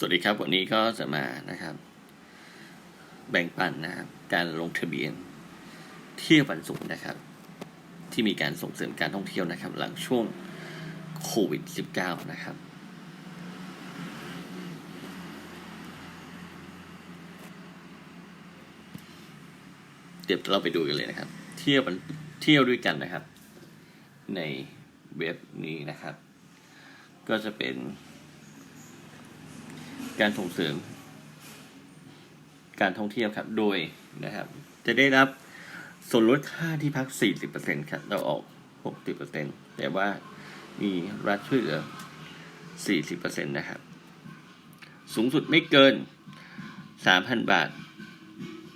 สวัสดีครับ วันนี้ก็จะมานะครับ แบ่งปันนะครับการลงทะเบียนเที่ยววันศุกร์นะครับ ที่มีการส่งเสริมการท่องเที่ยวนะครับ หลังช่วงโควิด -19 นะครับ เดี๋ยวเราไปดูกันเลยนะครับ เที่ยววันเที่ยวด้วยกันนะครับ ในเว็บนี้นะครับ ก็จะเป็น การส่งเสริม การท่องเที่ยวครับ โดยนะครับ จะได้รับส่วนลดค่าที่พัก 40%ครับ เราออก 60%แต่ว่ามีรัฐช่วยเหลือ 40%นะครับ สูงสุดไม่เกิน 3,000 บาท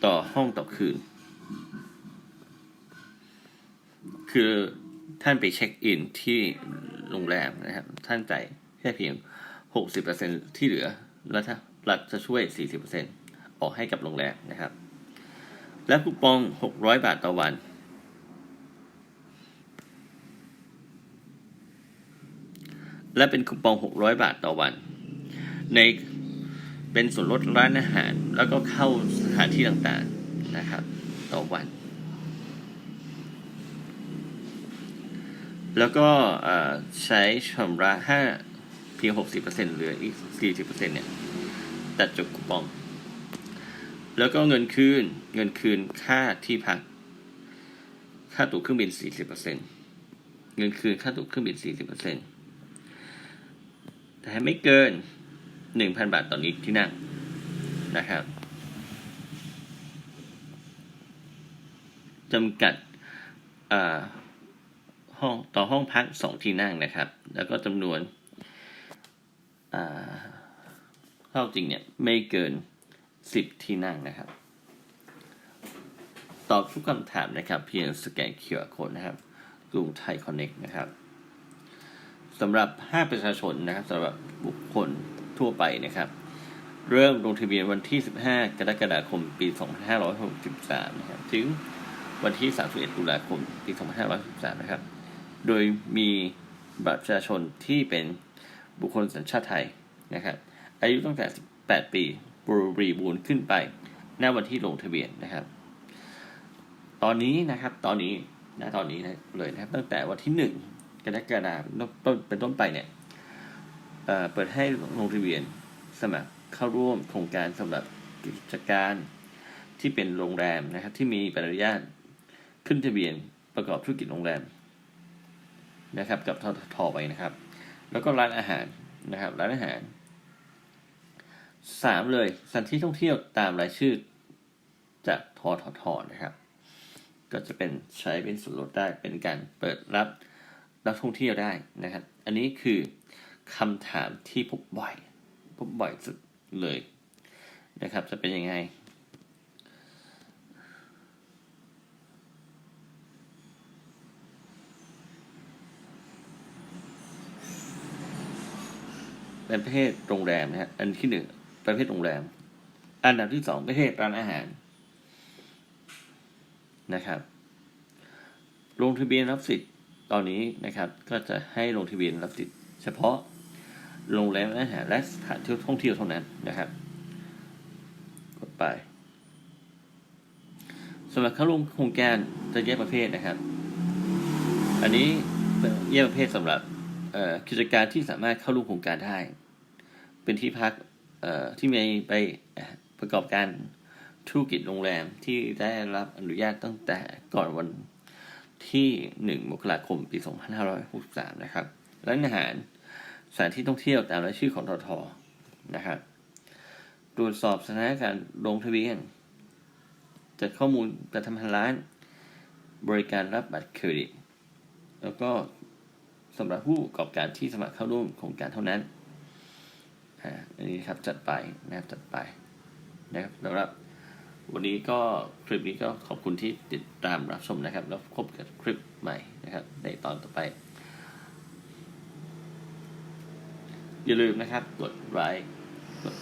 ต่อห้องต่อคืน คือท่านไปเช็คอินที่โรงแรมนะครับ ท่านจ่ายแค่เพียง 60%ที่เหลือ แล้วถ้ารัฐจะช่วย 40%ออกให้กับโรงแรมนะครับ และคูปอง 600 บาทต่อวัน และเป็นคูปอง 600 บาทต่อวัน ในเป็นส่วนลดร้านอาหาร แล้วก็เข้าสถานที่ต่างๆนะครับ ต่อวัน แล้วก็ใช้ชำระห้า พียง 60%เหลืออีก 40%เนี่ยตัดจบคูปอง แล้วก็เงินคืนเงินคืนค่าที่พัก ค่าตั๋วเครื่องบิน 40%เงินคืนค่าตั๋วเครื่องบิน 40%แต่ไม่เกิน 1,000 บาทต่อนิดที่นั่งนะครับจำกัดห้องต่อห้องพักสองที่นั่งนะครับ แล้วก็จำนวน เท่าจริงเนี่ยไม่เกินสิบที่นั่งนะครับ ตอบทุกคำถามนะครับ เพียงสแกน QR Code นะครับกรุงไทยคอนเน็กนะครับสำหรับภาคประชาชนนะครับสำหรับบุคคลทั่วไปนะครับ เริ่มลงทะเบียนวันที่ 15 กรกฎาคม ปี 2563 นะครับ ถึงวันที่ 31 ตุลาคม ปี 2563 นะครับ โดยมีบัตรประชาชนที่เป็น บุคคลสัญชาติไทยนะครับ อายุตั้งแต่ 18 ปีบริบูรณ์ขึ้นไปณวันที่ลงทะเบียนนะครับ ตอนนี้นะครับตอนนี้ณตอนนี้นะเลยนะครับ ตั้งแต่วันที่ 1 กรกฎาคมต้นเป็นต้นไปเนี่ยเเปิดให้ลงทะเบียนสมัครเข้าร่วมโครงการสำหรับกิจการที่เป็นโรงแรมนะครับ ที่มีใบอนุญาตขึ้นทะเบียนประกอบธุรกิจโรงแรมนะครับ กับททไปนะครับ แล้วก็ร้านอาหารนะครับ ร้านอาหารสามเลยสถานที่ท่องเที่ยวตามรายชื่อจากทททนะครับ ก็จะเป็นใช้เป็นส่วนลดได้เป็นการเปิดรับนักท่องเที่ยวได้นะครับ อันนี้คือคำถามที่พบบ่อย พบบ่อยสุดเลยนะครับ จะเป็นยังไง เป็นประเภทโรงแรมนะฮะอันที่หนึ่งประเภทโรงแรม อันดับที่สองประเภทร้านอาหารนะครับ ลงทะเบียนรับสิทธิ์ตอนนี้นะครับ ก็จะให้ลงทะเบียนรับสิทธิ์ เฉพาะโรงแรมอาหารและสถานที่ท่องเที่ยวเท่านั้นนะครับ กดไปสำหรับเข้าร่วมโครงการจะแยกประเภทนะครับ อันนี้แยกประเภทสำหรับ กิจการที่สามารถเข้าร่วมโครงการได้ เป็นที่พักที่มีไปประกอบการธุรกิจโรงแรมที่ได้รับอนุญาตตั้งแต่ก่อนวันที่ 1 มกราคม ปี 2563 นะครับ ร้านอาหาร สถานที่ท่องเที่ยวตามรายชื่อของทท นะครับ ตรวจสอบสถานการณ์ลงทะเบียน จัดข้อมูลการทำร้าน บริการรับบัตรเครดิต แล้วก็ สำหรับผู้ประกอบการที่สมัครเข้าร่วมโครงการเท่านั้นอ่าอันนี้ครับจัดไปนะครับจัดไปนะครับสำหรับวันนี้ก็คลิปนี้ก็ขอบคุณที่ติดตามรับชมนะครับ แล้วพบกับคลิปใหม่นะครับ ในตอนต่อไป อย่าลืมนะครับกดไลค์กด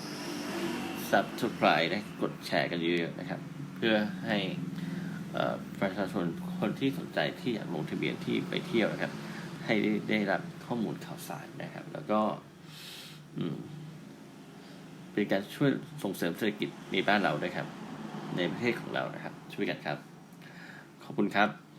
subscribe นะกดแชร์กันเยอะๆนะครับ เพื่อให้ประชาชนคนที่สนใจที่อยากลงทะเบียนที่ไปเที่ยวนะครับ ให้ได้รับข้อมูลข่าวสารนะครับ แล้วก็เป็นการช่วยส่งเสริมเศรษฐกิจในบ้านเราด้วยครับ ในประเทศของเรานะครับ ช่วยกันครับ ขอบคุณครับ